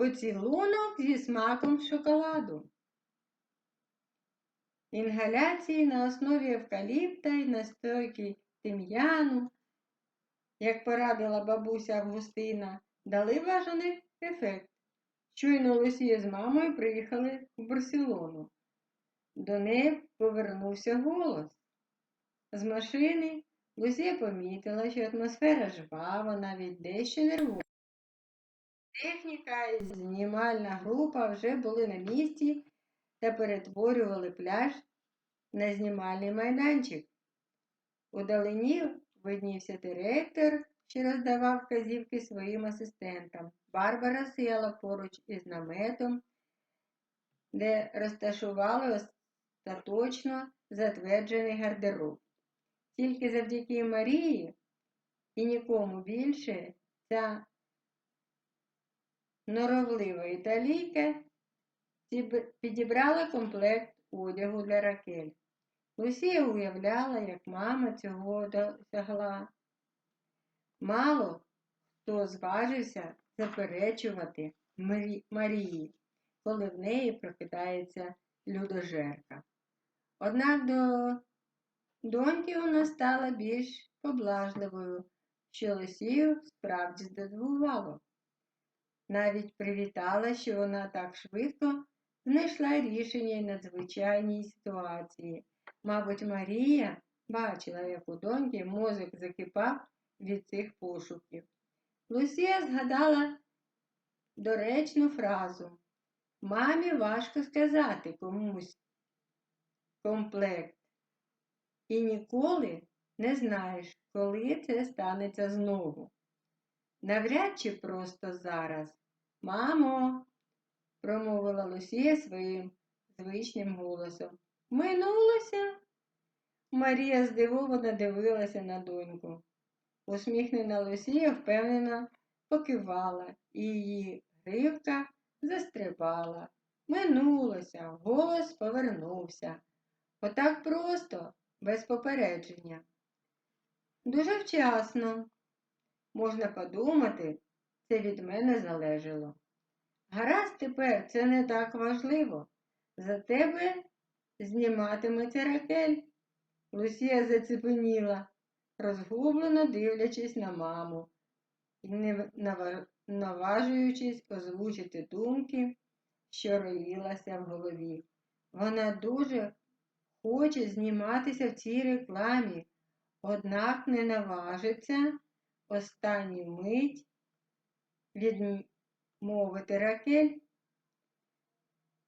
Поцілунок зі смаком шоколаду. Інгаляції на основі евкаліпта і настойки тим'яну, як порадила бабуся Августина, дали бажаний ефект. Щойно Лусія з мамою приїхали в Барселону. До неї повернувся голос. З машини Лусія помітила, що атмосфера жвава, навіть дещо нервова. Техніка і знімальна група вже були на місці та перетворювали пляж на знімальний майданчик. Удалині виднівся директор, що роздавав вказівки своїм асистентам. Барбара сіяла поруч із наметом, де розташували остаточно затверджений гардероб. Тільки завдяки Марії і нікому більше ця норовлива італійка підібрала комплект одягу для Ракель. Лусія уявляла, як мама цього досягла. Мало хто зважився заперечувати Марії, коли в неї прокидається людожерка. Однак до доньки вона стала більш поблажливою, що Лосію справді здивувало. Навіть привітала, що вона так швидко знайшла рішення надзвичайній ситуації. Мабуть, Марія бачила, як у доньки мозок закипав від цих пошуків. Лусія згадала доречну фразу Мамі важко сказати комусь комплект. І ніколи не знаєш, коли це станеться знову. Навряд чи просто зараз. Мамо, промовила Лусія своїм звичним голосом. Минулося? Марія здивовано дивилася на доньку. Усміхнена Лусія впевнено покивала, і її гривка застрибала. Минулося, голос повернувся. Отак просто, без попередження. Дуже вчасно. Можна подумати, це від мене залежало. Гаразд тепер це не так важливо. За тебе зніматиметься ракель. Лусія зацепеніла, розгублено дивлячись на маму і не наважуючись озвучити думки, що роїлася в голові. Вона дуже хоче зніматися в цій рекламі, однак не наважиться останню мить відмовити ракель.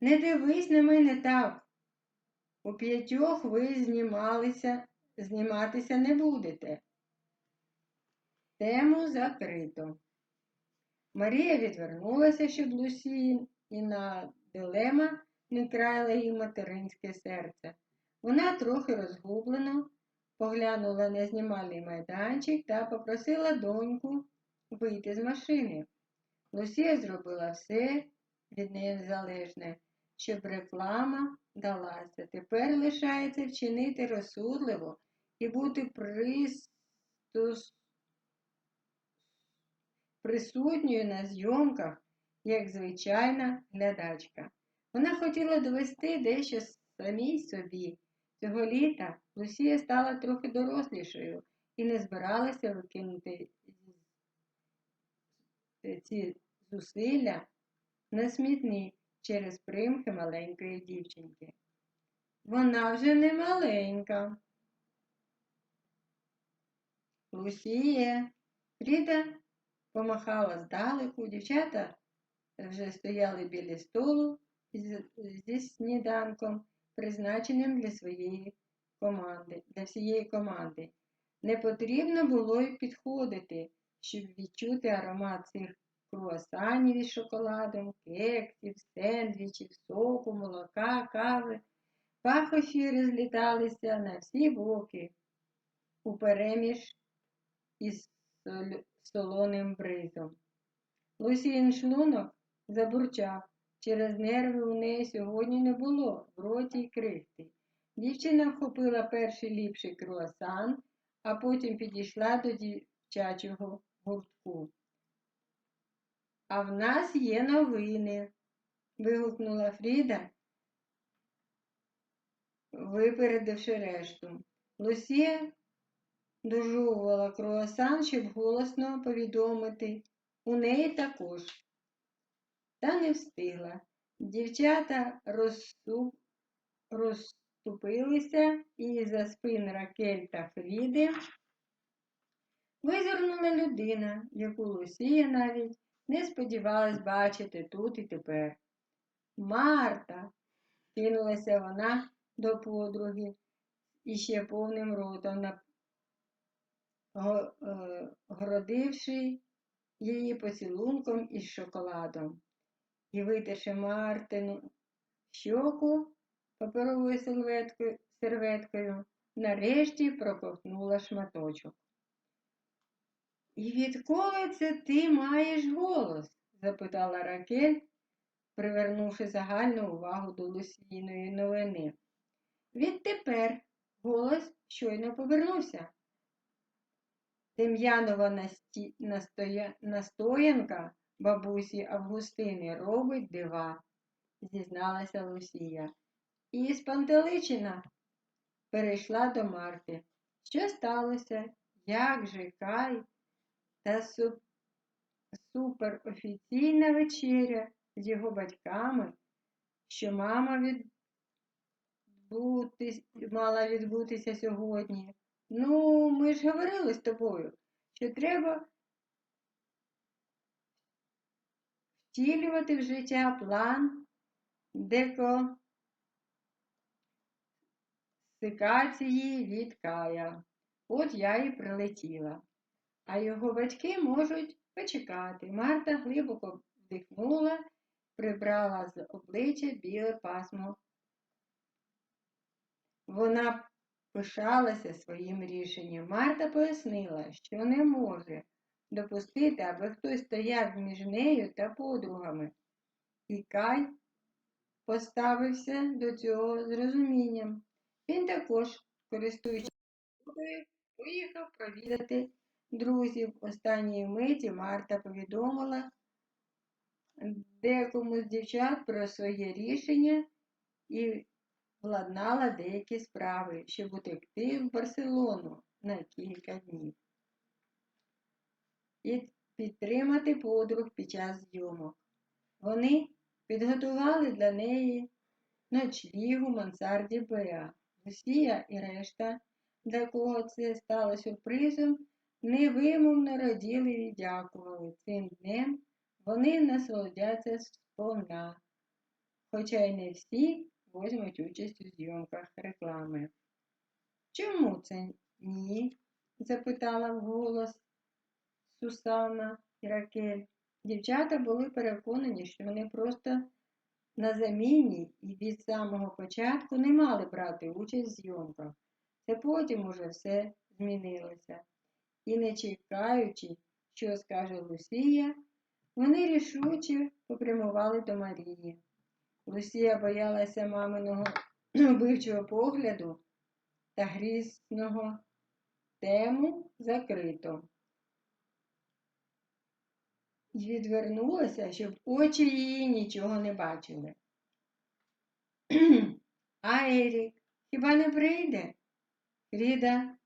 Не дивись на мене так. У п'ятьох ви знімалися, зніматися не будете. Тему закрито. Марія відвернулася, щоб Лусіна дилема не краяла їй материнське серце. Вона трохи розгублено поглянула на знімальний майданчик та попросила доньку вийти з машини. Лусія зробила все від неї незалежне, щоб реклама далася. Тепер лишається вчинити розсудливо і бути пристос... присутньою на зйомках, як звичайна глядачка. Вона хотіла довести дещо самій собі. Цього літа Лусія стала трохи дорослішою і не збиралася викинути ці зусилля на смітник через примхи маленької дівчинки. Вона вже не маленька. Лусіє, Фріда помахала здалеку, дівчата вже стояли біля столу зі сніданком призначеним для своєї команди, для всієї команди. Не потрібно було й підходити, щоб відчути аромат цих круасанів із шоколадом, кексів, сендвічів, соку, молока, кави. Пахощі розліталися на всі боки у переміж із солоним бризом. Лусін шлунок забурчав. Через нерви у неї сьогодні не було в роті й крихти. Дівчина вхопила перший ліпший круасан, а потім підійшла до дівчачого гуртку. А в нас є новини, вигукнула Фріда, випередивши решту. Лусія дожовувала круасан, щоб голосно повідомити. У неї також. Та не встигла. Дівчата розсуп... розступилися і за спин Ракель та Фріди визирнула людина, яку Лусія навіть не сподівалась бачити тут і тепер. Марта, кинулася вона до подруги іще повним ротом, на- го- е, її поцілунком із шоколадом. І витерши Мартину щоку паперовою серветкою, нарешті проковтнула шматочок. І відколи це ти маєш голос? запитала Ракель, привернувши загальну увагу до Лусійної новини. Відтепер голос щойно повернувся. Дем'янова насті... настоя... настоянка бабусі Августини робить дива, зізналася Лусія. І спантеличина перейшла до Марти. Що сталося? Як же Кай та суперофіційна вечеря з його батьками, що мама відбутись... мала відбутися сьогодні. Ну, ми ж говорили з тобою, що треба втілювати в життя план декосикації від Кая. От я і прилетіла. А його батьки можуть почекати. Марта глибоко вдихнула, прибрала з обличчя біле пасмо. Вона пишалася своїм рішенням. Марта пояснила, що не може допустити, аби хтось стояв між нею та подругами. І Кай поставився до цього з розумінням. Він також, користуючись поїхав провідати друзів. Останньої миті Марта повідомила декому з дівчат про своє рішення і владнала деякі справи, щоб утекти в Барселону на кілька днів і підтримати подруг під час зйомок. Вони підготували для неї ночліг мансарді Беа. Лусія і решта, для кого це стало сюрпризом, невимовно раділи і дякували. Цим днем вони насолодяться сповна, хоча й не всі возьмуть участь у зйомках реклами. Чому це ні? запитала вголос Сусана і Ракель. Дівчата були переконані, що вони просто на заміні і від самого початку не мали брати участь в зйомках. Це потім уже все змінилося. І не чекаючи, що скаже Лусія, вони рішуче попрямували до Марії. Лусія боялася маминого вбивчого погляду та грізного тему закрито. І відвернулася, щоб очі її нічого не бачили. А Ерік хіба не прийде? Фріда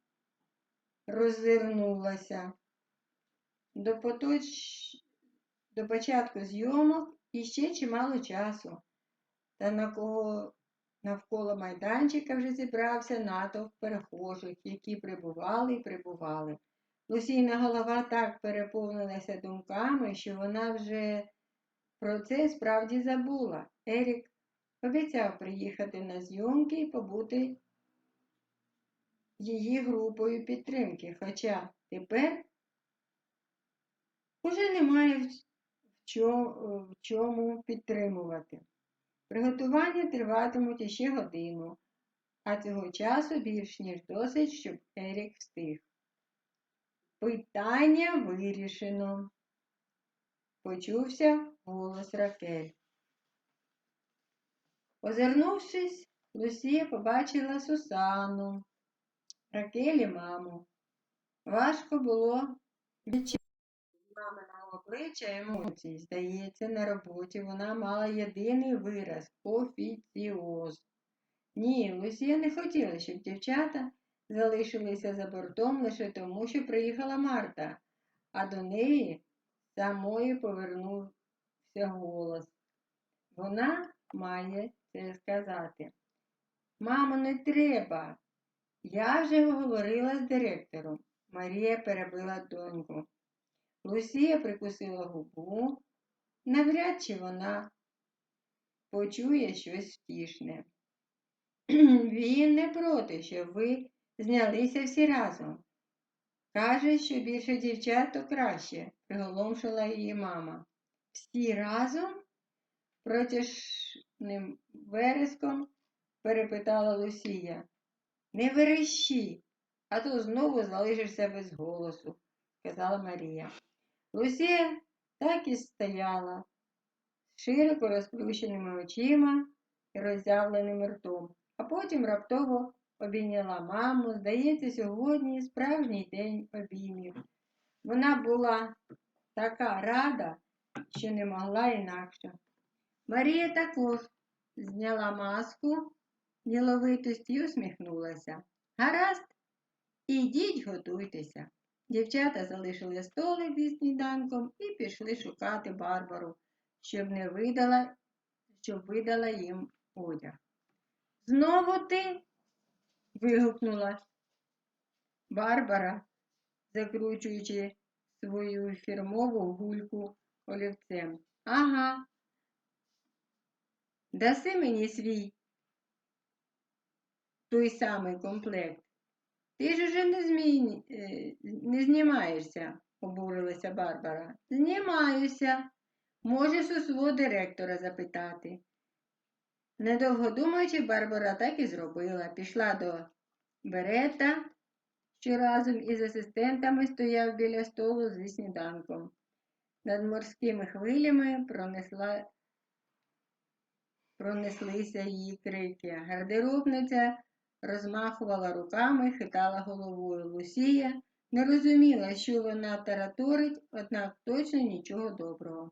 роззирнулася. До, поточ... До початку зйомок іще чимало часу, та на кого навколо майданчика вже зібрався натовп перехожих, які прибували і прибували. Лусійна голова так переповнилася думками, що вона вже про це справді забула. Ерік обіцяв приїхати на зйомки і побути її групою підтримки, хоча тепер уже немає в в чому підтримувати. Приготування триватимуть іще годину, а цього часу більш ніж досить, щоб Ерік встиг. Питання вирішено. Почувся голос Ракель. Озирнувшись, Лусія побачила Сусану, Ракель і маму. Важко було відчути маминого обличчя емоцій. Здається, на роботі вона мала єдиний вираз офіціоз. Ні, Лусія не хотіла, щоб дівчата залишилися за бортом лише тому, що приїхала Марта, а до неї самої повернувся голос. Вона має це сказати. Мамо, не треба. Я вже говорила з директором. Марія перебила доньку. Лусія прикусила губу. Навряд чи вона почує щось втішне. Він не проти, щоб ви знялися всі разом. Каже, що більше дівчат, то краще, приголомшила її мама. Всі разом? Протяжним вереском перепитала Лусія. Не верещи, а то знову залишишся без голосу, сказала Марія. Лусія так і стояла, широко розплющеними очима і роззявленим ртом, а потім раптово обійняла маму. Здається, сьогодні справжній день обіймів. Вона була така рада, що не могла інакше. Марія також зняла маску діловитості усміхнулася. Гаразд, ідіть готуйтеся. Дівчата залишили столик зі сніданком і пішли шукати Барбару, щоб не видала, щоб видала їм одяг. Знову ти? вигукнула Барбара, закручуючи свою фірмову гульку олівцем. Ага. Даси мені свій той самий комплект. Ти ж уже не, змі... Е, не знімаєшся, обурилася Барбара. Знімаюся. Можеш у свого директора запитати. Недовго думаючи, Барбара так і зробила. Пішла до берета, що разом із асистентами стояв біля столу зі сніданком. Над морськими хвилями пронесла... пронеслися її крики. Гардеробниця розмахувала руками, хитала головою. Лусія не розуміла, що вона тараторить, однак точно нічого доброго.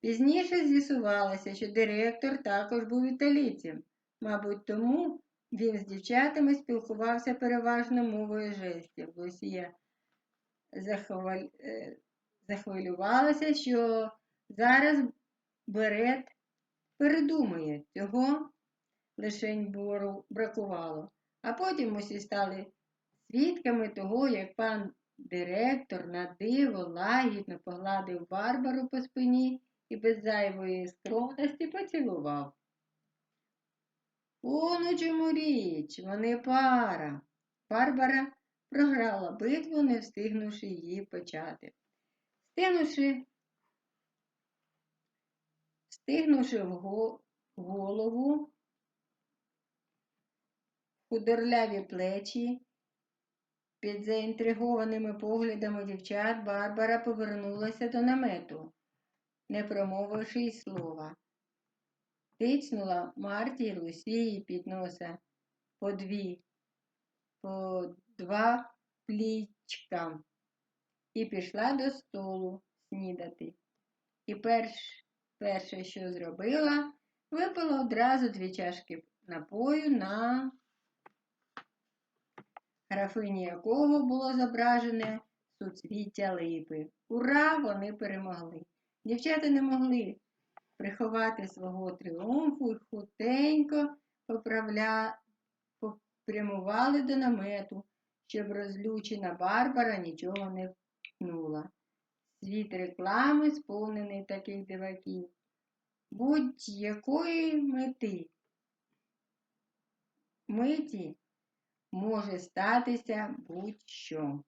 Пізніше з'ясувалося, що директор також був італійцем. Мабуть, тому він з дівчатами спілкувався переважно мовою жестів. Лусія захваль... Е, захвилювалася, що зараз Берет передумає цього лишень бору бракувало. А потім усі стали свідками того, як пан директор на диво лагідно погладив Барбару по спині і без зайвої скромності поцілував. Оно чому річ, вони пара. Барбара програла битву, не встигнувши її почати. Стигнувши, стигнувши в голову, худорляві плечі. Під заінтригованими поглядами дівчат Барбара повернулася до намету, не промовивши й слова. Тицнула Марті й Лусії під носа по дві, по два плічка і пішла до столу снідати. І перш, перше, що зробила, випила одразу дві чашки напою на графині якого було зображене суцвіття липи. Ура! Вони перемогли. Дівчата не могли приховати свого тріумфу і хутенько поправля... попрямували до намету, щоб розлючена Барбара нічого не втнула. Світ реклами сповнений таких диваків. Будь-якої мети. Миті може статися будь-що.